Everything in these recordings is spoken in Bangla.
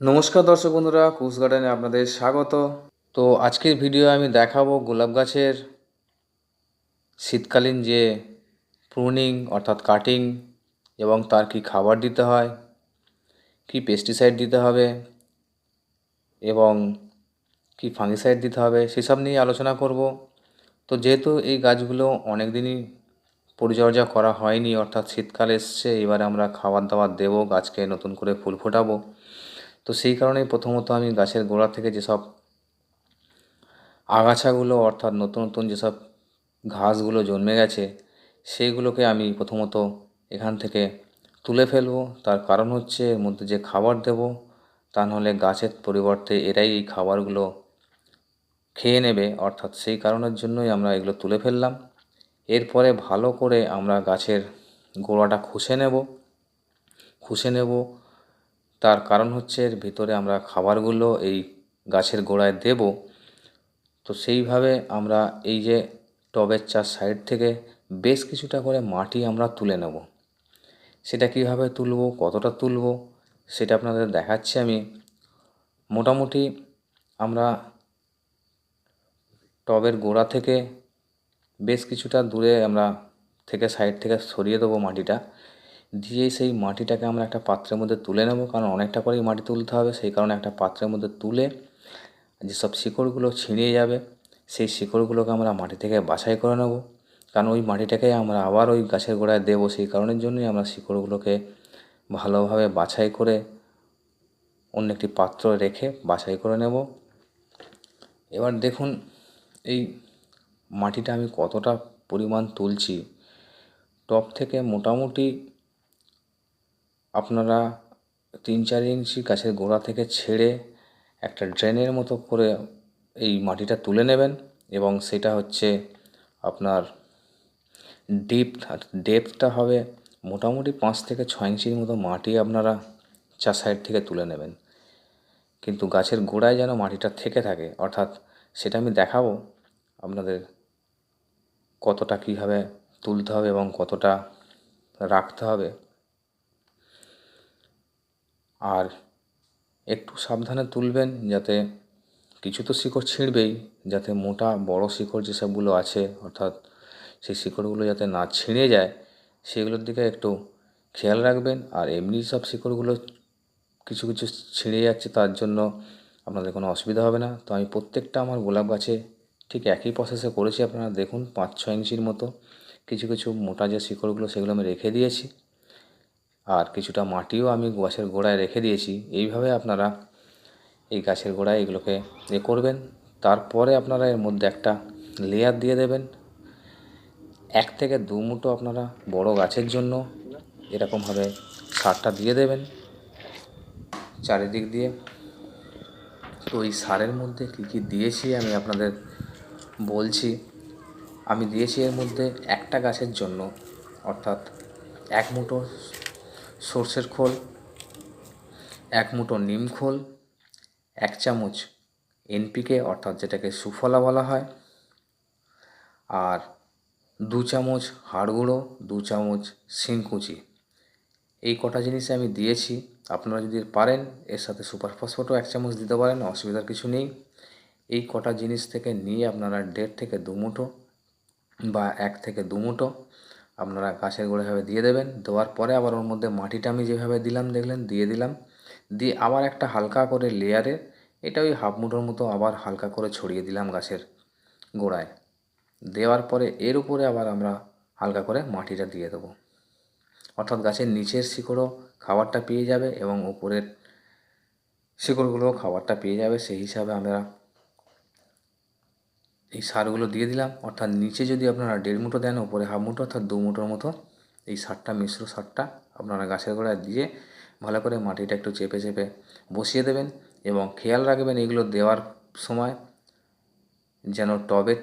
নমস্কার দর্শক বন্ধুরা কুস গার্ডেনে আপনাদের স্বাগত। তো আজকের ভিডিও আমি দেখাবো গোলাপ গাছের শীতকালীন যে প্রুনিং অর্থাৎ কাটিং এবং তার কি খাবার দিতে হয়, কি পেস্টিসাইড দিতে হবে এবং কি ফাঙ্গিসাইড দিতে হবে, সেসব নিয়ে আলোচনা করব। তো যেহেতু এই গাছগুলো অনেক দিনই পরিচর্যা করা হয়নি, অর্থাৎ শীতকাল এসছে, এবারে আমরা খাবার দাবার দেবো, গাছকে নতুন করে ফুল ফোটাবো। তো সেই কারণেই প্রথমত আমি গাছের গোড়া থেকে যেসব আগাছাগুলো, অর্থাৎ নতুন নতুন যেসব ঘাসগুলো জন্মে গেছে, সেইগুলোকে আমি প্রথমত এখান থেকে তুলে ফেলব। তার কারণ হচ্ছে এর মধ্যে যে খাবার দেব, তা নাহলে গাছের পরিবর্তে এরাই এই খাবারগুলো খেয়ে নেবে, অর্থাৎ সেই কারণের জন্যই আমরা এগুলো তুলে ফেললাম। এরপরে ভালো করে আমরা গাছের গোড়াটা খুশে নেব। খুশে নেব। তার কারণ হচ্ছে এর ভিতরে আমরা খাবারগুলো এই গাছের গোড়ায় দেব। তো সেইভাবে আমরা এই যে টবের চার সাইড থেকে বেশ কিছুটা করে মাটি আমরা তুলে নেব। সেটা কীভাবে তুলব, কতটা তুলব, সেটা আপনাদের দেখাচ্ছি আমি। মোটামুটি আমরা টবের গোড়া থেকে বেশ কিছুটা দূরে আমরা থেকে সাইড থেকে সরিয়ে দেবো মাটিটা। দিয়ে সেই মাটিটাকে আমরা একটা পাত্রের মধ্যে তুলে নেব, কারণ অনেকটা করেই মাটি তুলতে হবে। সেই কারণে একটা পাত্রের মধ্যে তুলে যেসব শিকড়গুলো ছিঁড়িয়ে যাবে, সেই শিকড়গুলোকে আমরা মাটি থেকে বাছাই করে নেব। কারণ ওই মাটিটাকে আমরা আবার ওই গাছের গোড়ায় দেবো, সেই কারণের জন্যই আমরা শিকড়গুলোকে ভালোভাবে বাছাই করে অন্য একটি পাত্র রেখে বাছাই করে নেব। এবার দেখুন এই মাটিটা আমি কতটা পরিমাণ তুলছি? টপ থেকে মোটামুটি আপনারা তিন চার ইঞ্চি গাছের গোড়া থেকে ছেড়ে একটা ড্রেনের মতো করে এই মাটিটা তুলে নেবেন এবং সেটা হচ্ছে আপনার ডিপ ডেপথটা হবে মোটামুটি পাঁচ থেকে ছয় ইঞ্চির মতো মাটি আপনারা চার সাইড থেকে তুলে নেবেন। কিন্তু গাছের গোড়ায় যেন মাটিটা থেকে থাকে, অর্থাৎ সেটা আমি দেখাবো আপনাদের কতটা কীভাবে তুলতে হবে এবং কতটা রাখতে হবে। আর একটু সাবধানে তুলবেন যাতে কিছু তো শিকড় ছিঁড়বেই, যাতে মোটা বড় শিকড় যেসবগুলো আছে, অর্থাৎ সেই শিকড়গুলো যাতে না ছিঁড়ে যায়, সেগুলোর দিকে একটু খেয়াল রাখবেন। আর এমনি সব শিকড়গুলো কিছু কিছু ছিঁড়ে যাচ্ছে, তার জন্য আপনাদের কোনো অসুবিধা হবে না। তো আমি প্রত্যেকটা আমার গোলাপ গাছে ঠিক একই প্রসেসে করেছি। আপনারা দেখুন পাঁচ ছ ইঞ্চির মতো। কিছু কিছু মোটা যে শিকড়গুলো, সেগুলো আমি রেখে দিয়েছি। আর কিছুটা মাটিও আমি গাছের গোড়ায় রেখে দিয়েছি। এইভাবে আপনারা এই গাছের গোড়ায় এগুলোকে এ করবেন। তারপরে আপনারা এর মধ্যে একটা লেয়ার দিয়ে দেবেন। এক থেকে দু মুঠো আপনারা বড় গাছের জন্য এরকমভাবে সারটা দিয়ে দেবেন। চারিদিক দিয়ে। তো এই সারের মধ্যে কী কী দিয়েছি আমি আপনাদের বলছি, আমি দিয়েছি এর মধ্যে একটা গাছের জন্য, অর্থাৎ এক মুঠো সর্ষের খোল, এক মুঠো নিম খোল, এক চামচ এনপিকে অর্থাৎ যেটাকে সুফলা বলা হয়, আর দু চামচ হাড় গুঁড়ো, দু চামচ শিংকুচি। এই কটা জিনিস আমি দিয়েছি, আপনারা যদি পারেন, এর সাথে সুপার ফসফেটও এক চামচ দিতে পারেন, অসুবিধার কিছু নেই। এই কটা জিনিস থেকে নিয়ে আপনারা দেড় থেকে দু মুঠো বা এক থেকে দু মুঠো আপনারা গাছের গোড়াভাবে দিয়ে দেবেন। দেওয়ার পরে আবার ওর মধ্যে মাটিটা আমি যেভাবে দিলাম, দেখলেন? দিয়ে দিলাম। দিয়ে আবার একটা হালকা করে লেয়ারে এটা ওই হাফ মুঠোর মতো আবার হালকা করে ছড়িয়ে দিলাম গাছের গোড়ায়। দেওয়ার পরে এর উপরে আবার আমরা হালকা করে মাটিটা দিয়ে দেবো। অর্থাৎ গাছের নিচের শিকড়ও খাবারটা পেয়ে যাবে এবং উপরের শিকড়গুলোও খাবারটা পেয়ে যাবে। সেই হিসাবে আমরা এই সারগুলো দিয়ে দিলাম। অর্থাৎ নিচে যদি আপনারা দেড় মুঠো দেন, ওপরে হাফ মুঠো অর্থাৎ দু মুঠোর মতো এই সারটা, মিশ্র সারটা আপনারা গাছের গোড়ায় দিয়ে ভালো করে মাটিটা একটু চেপে চেপে বসিয়ে দেবেন এবং খেয়াল রাখবেন এগুলো দেওয়ার সময় যেন টবের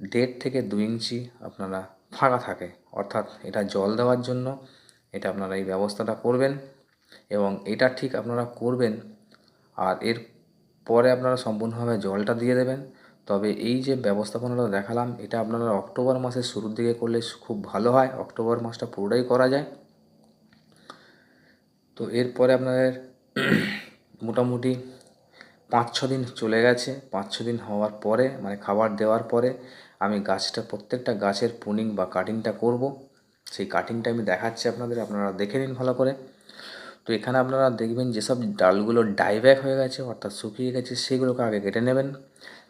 দেড় থেকে দু ইঞ্চি আপনারা ফাঁকা থাকে। অর্থাৎ এটা জল দেওয়ার জন্য এটা আপনারা এই ব্যবস্থাটা করবেন এবং এটা ঠিক আপনারা করবেন আর এর পরে আপনারা সম্পূর্ণভাবে জলটা দিয়ে দেবেন। তবে এই যে ব্যবস্থাপনাটা দেখালাম, এটা আপনারা অক্টোবর মাসের শুরুর দিকে করলে খুব ভালো হয়। অক্টোবর মাসটা পুরোটাই করা যায়। তো এরপরে আপনাদের মোটামুটি পাঁচ ছ দিন চলে গেছে। পাঁচ ছ দিন হওয়ার পরে মানে খাবার দেওয়ার পরে, আমি গাছটা, প্রত্যেকটা গাছের পুনিং বা কাটিংটা করব। সেই কাটিংটা আমি দেখাচ্ছি আপনাদের, আপনারা দেখে নিন ভালো করে। তো এখানে আপনারা দেখবেন যেসব ডালগুলো ডাইব্যাক হয়ে গেছে, অর্থাৎ শুকিয়ে গেছে, সেগুলোকে আগে কেটে নেবেন।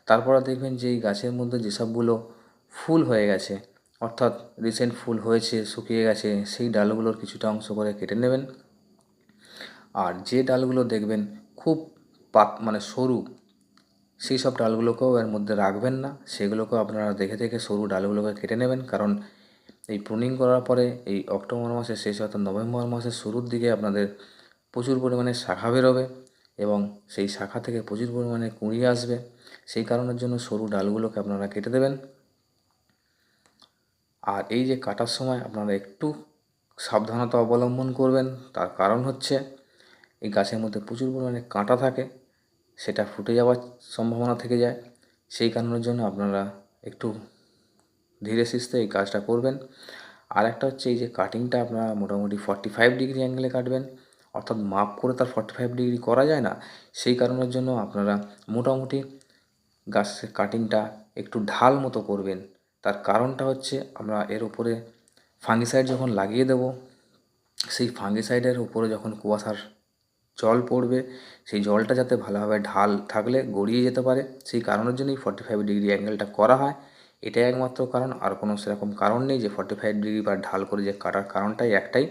তারপরে দেখবেন যে এই গাছের মধ্যে যেসবগুলো ফুল হয়ে গেছে, অর্থাৎ রিসেন্ট ফুল হয়েছে, শুকিয়ে গেছে, সেই ডালগুলোর কিছুটা অংশ করে কেটে নেবেন। আর যে ডালগুলো দেখবেন খুব পাত মানে সরু, সেই সব ডালগুলোকেও এর মধ্যে রাখবেন না। সেগুলোকেও আপনারা দেখে দেখে সরু ডালগুলোকে কেটে নেবেন। কারণ এই প্রুনিং করার পরে এই অক্টোবর মাসের শেষ অর্থাৎ নভেম্বর মাসের শুরুর দিকে আপনাদের প্রচুর পরিমাণে শাখা বেরোবে এবং সেই শাখা থেকে প্রচুর পরিমাণে কুঁড়ি আসবে। সেই কারণের জন্য সরু ডালগুলোকে আপনারা কেটে দেবেন। আর এই যে কাটার সময় আপনারা একটু সাবধানতা অবলম্বন করবেন, তার কারণ হচ্ছে এই গাছের মধ্যে প্রচুর পরিমাণে কাঁটা থাকে, সেটা ফুটে যাওয়ার সম্ভাবনা থেকে যায়। সেই কারণের জন্য আপনারা একটু ধীরে সুস্থে এই কাজটা করবেন। আর একটা হচ্ছে এই যে কাটিংটা আপনারা মোটামুটি ফর্টি ফাইভ ডিগ্রি অ্যাঙ্গেলে কাটবেন, অর্থাৎ মাপ করে তার ফর্টি ফাইভ ডিগ্রি করা যায় না। সেই কারণের জন্য আপনারা মোটামুটি গাছের কাটিংটা একটু ঢাল মতো করবেন। তার কারণটা হচ্ছে আমরা এর উপরে ফাঙ্গিসাইড যখন লাগিয়ে দেব, সেই ফাঙ্গিসাইডের উপরে যখন কুয়াশার জল পড়বে, সেই জলটা যাতে ভালোভাবে ঢাল থাকলে গড়িয়ে যেতে পারে, সেই কারণের জন্যই ফর্টি ফাইভ ডিগ্রি অ্যাঙ্গেলটা করা হয়। এটাই একমাত্র কারণ, আর কোনো সেরকম কারণ নেই যে ফর্টি ফাইভ ডিগ্রি বা ঢাল করে যে কাটার কারণটাই একটাই,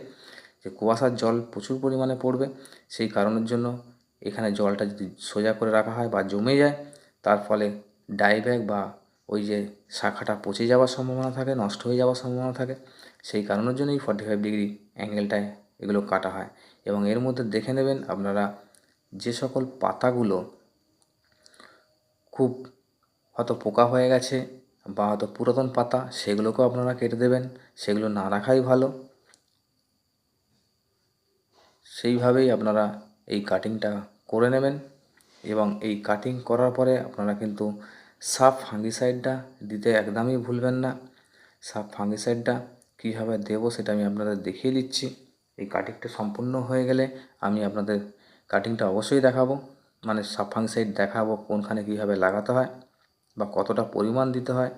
যে কুয়াশার জল প্রচুর পরিমাণে পড়বে। সেই কারণের জন্য এখানে জলটা যদি সোজা করে রাখা হয় বা জমে যায় তার ফলে ডাইব্যাগ বা ওই যে শাখাটা পচে যাওয়ার সম্ভাবনা থাকে, নষ্ট হয়ে যাওয়ার সম্ভাবনা থাকে, সেই কারণের জন্যই ফর্টি ফাইভ ডিগ্রি অ্যাঙ্গেলটায় এগুলো কাটা হয়। এবং এর মধ্যে দেখে নেবেন আপনারা যে সকল পাতাগুলো খুব হয়তো পোকা হয়ে গেছে বা হয়তো পুরাতন পাতা, সেগুলোকেও আপনারা কেটে দেবেন, সেগুলো না রাখাই ভালো। সেইভাবেই আপনারা এই কাটিংটা করে নেবেন। এবং এই কাটিং করার পরে আপনারা কিন্তু সাফ ফাঙ্গিসাইডটা দিতে একদমই ভুলবেন না। সাফ ফাঙ্গিসাইডটা কীভাবে দেবো সেটা আমি আপনাদের দেখিয়ে দিচ্ছি। এই কাটিংটা সম্পূর্ণ হয়ে গেলে আমি আপনাদের কাটিংটা অবশ্যই দেখাবো। মানে সাফ ফাঙ্গিসাইড দেখাবো কোনখানে কীভাবে লাগাতে হয় বা কতটা পরিমাণ দিতে হয়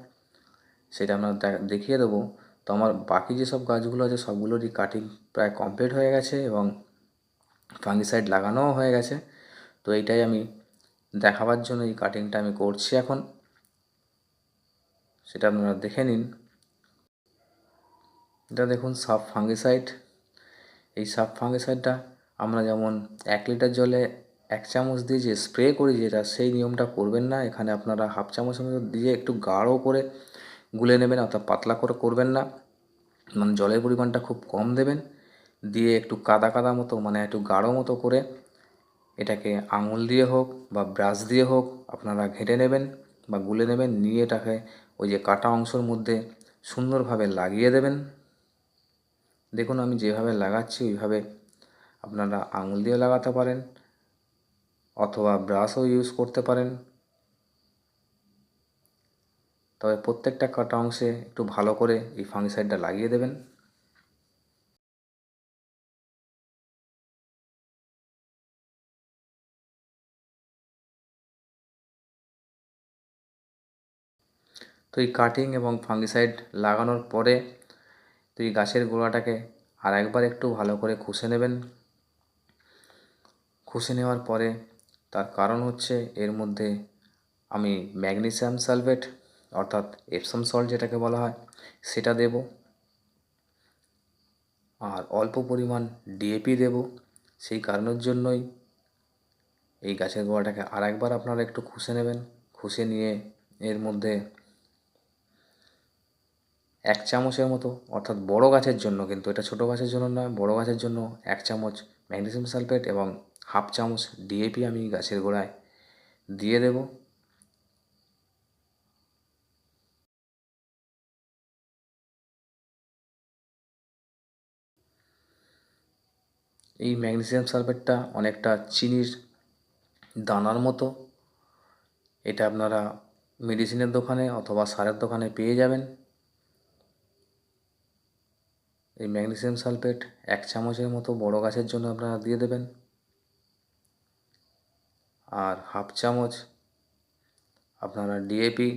সেটা আমরা দেখিয়ে দেবো। তো আমার বাকি যেসব গাছগুলো আছে সবগুলোরই কাটিং প্রায় কমপ্লিট হয়ে গেছে এবং ফাঙ্গিসাইড লাগানোও হয়ে গেছে। তো এইটাই আমি দেখাবার জন্য এই কাটিংটা আমি করছি এখন। সেটা আপনারা দেখে নিন। এটা দেখুন সাব ফাঙ্গিসাইড এই সাব ফাঙ্গিসাইডটা আমরা যেমন এক লিটার জলে এক চামচ দিয়ে যে স্প্রে করি যেটা, সেই নিয়মটা করবেন না। এখানে আপনারা হাফ চামচের মতো দিয়ে একটু গাঢ় করে গুলে নেবেন, অর্থাৎ পাতলা করে করবেন না। মানে জলের পরিমাণটা খুব কম দেবেন। দিয়ে একটু কাদা কাদা মতো মানে একটু গাঢ় মতো করে এটাকে আঙুল দিয়ে হোক বা ব্রাশ দিয়ে হোক আপনারা ঘেঁটে নেবেন বা গুলে নেবেন, নিয়ে এটাকে ওই যে কাটা অংশের মধ্যে সুন্দরভাবে লাগিয়ে দেবেন। দেখুন আমি যেভাবে লাগাচ্ছি ওইভাবে আপনারা আঙুল দিয়ে লাগাতে পারেন অথবা ব্রাশও ইউজ করতে পারেন। তবে প্রত্যেকটা কাটা অংশে একটু ভালো করে এই ফাঙ্গিসাইডটা লাগিয়ে দেবেন। তো এই কাটিং এবং ফাঙ্গিসাইড লাগানোর পরে তো এই গাছের গোড়াটাকে আর একবার একটু ভালো করে খুশে নেবেন। খুশে নেওয়ার পরে তার কারণ হচ্ছে এর মধ্যে আমি ম্যাগনেসিয়াম সালফেট অর্থাৎ এপসম সল্ট যেটাকে বলা হয়, সেটা দেব। আর অল্প পরিমাণ ডিএপি দেব। সেই কারণের জন্যই এই গাছের গোড়াটাকে আর একবার আপনারা একটু খুশে নেবেন। খুশে নিয়ে এর মধ্যে এক চামচের মতো, অর্থাৎ বড় গাছের জন্য কিন্তু, এটা ছোটো গাছের জন্য নয়, বড় গাছের জন্য এক চামচ ম্যাগনেসিয়াম সালফেট এবং হাফ চামচ ডিএপি আমি গাছের গোড়ায় দিয়ে দেব। এই ম্যাগনেসিয়াম সালফেটটা অনেকটা চিনির দানার মতো, এটা আপনারা মেডিসিনের দোকানে অথবা সারের দোকানে পেয়ে যাবেন। এই ম্যাগনেসিয়াম সালফেট এক চামচের মতো বড় গাছের জন্য আপনারা দিয়ে দেবেন। আর হাফ চামচ আপনারা ডিএপি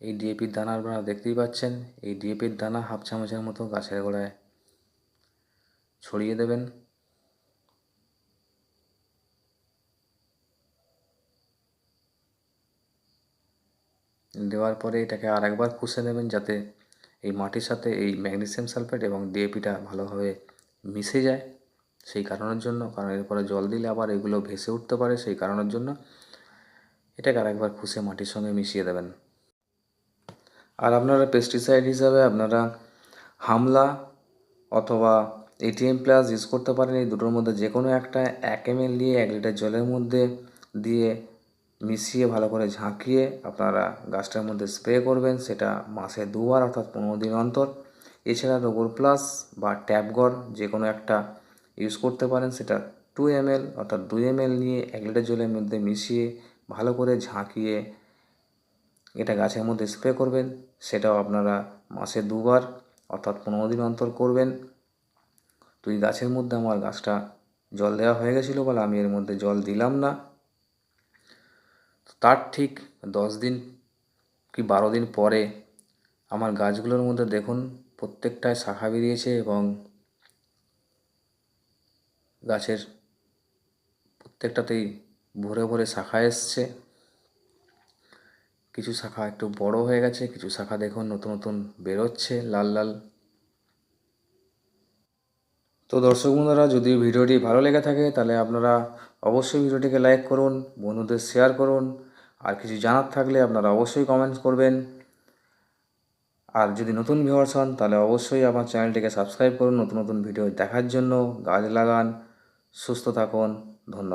এই ডিএপির দানা আপনারা দেখতেই পাচ্ছেন, এই ডিএপির দানা হাফ চামচের মতো গাছের গোড়ায় ছড়িয়ে দেবেন। দেওয়ার পরে এটাকে আর একবার নেবেন যাতে এই মাটির সাথে এই ম্যাগনেসিয়াম সালফেট এবং ডিএপিটা ভালোভাবে মিশে যায়, সেই কারণের জন্য, কারণ এরপরে জল দিলে আবার এগুলো ভেসে উঠতে পারে, সেই কারণের জন্য এটাকে আরেকবার খুশে মাটির সঙ্গে মিশিয়ে দেবেন। আর আপনারা পেস্টিসাইড হিসাবে আপনারা হামলা অথবা এটিএম প্লাস ইউজ করতে পারেন, এই দুটোর মধ্যে যে কোনো একটা এক এম এল দিয়ে এক লিটার জলের মধ্যে দিয়ে মিশিয়ে ভালো করে ঝাঁকিয়ে আপনারা গাছটার মধ্যে স্প্রে করবেন, সেটা মাসে দুবার অর্থাৎ পনেরো দিন অন্তর। এছাড়া রোগর প্লাস বা ট্যাপগর যে কোনো একটা ইউজ করতে পারেন, সেটা টু এম অর্থাৎ দুই এম নিয়ে এক লিটার জলের মধ্যে মিশিয়ে ভালো করে ঝাঁকিয়ে এটা গাছের মধ্যে স্প্রে করবেন, সেটাও আপনারা মাসে দুবার অর্থাৎ পনেরো দিন অন্তর করবেন। তো এই গাছের মধ্যে আমার গাছটা জল দেওয়া হয়ে গেছিল বলে আমি এর মধ্যে জল দিলাম না। তার ঠিক দশ দিন কি বারো দিন পরে আমার গাছগুলোর মধ্যে দেখুন প্রত্যেকটায় শাখা বেরিয়েছে এবং গাছের প্রত্যেকটাতেই ভরে ভরে শাখা এসছে। কিছু শাখা একটু বড় হয়ে গেছে, কিছু শাখা দেখুন নতুন নতুন বেরোচ্ছে লাল লাল। তো দর্শক বন্ধুরা, যদি ভিডিওটি ভালো লেগে থাকে তাহলে আপনারা অবশ্যই ভিডিওটিকে লাইক করুন, বন্ধুদের শেয়ার করুন আর কিছু জানার থাকলে আপনারা অবশ্যই কমেন্টস করবেন। আর যদি নতুন ভিউয়ার্স হন, তাহলে অবশ্যই আমার চ্যানেলটিকে সাবস্ক্রাইব করুন। নতুন নতুন ভিডিও দেখার জন্য গাছ লাগান, সুস্থ থাকুন, ধন্যবাদ।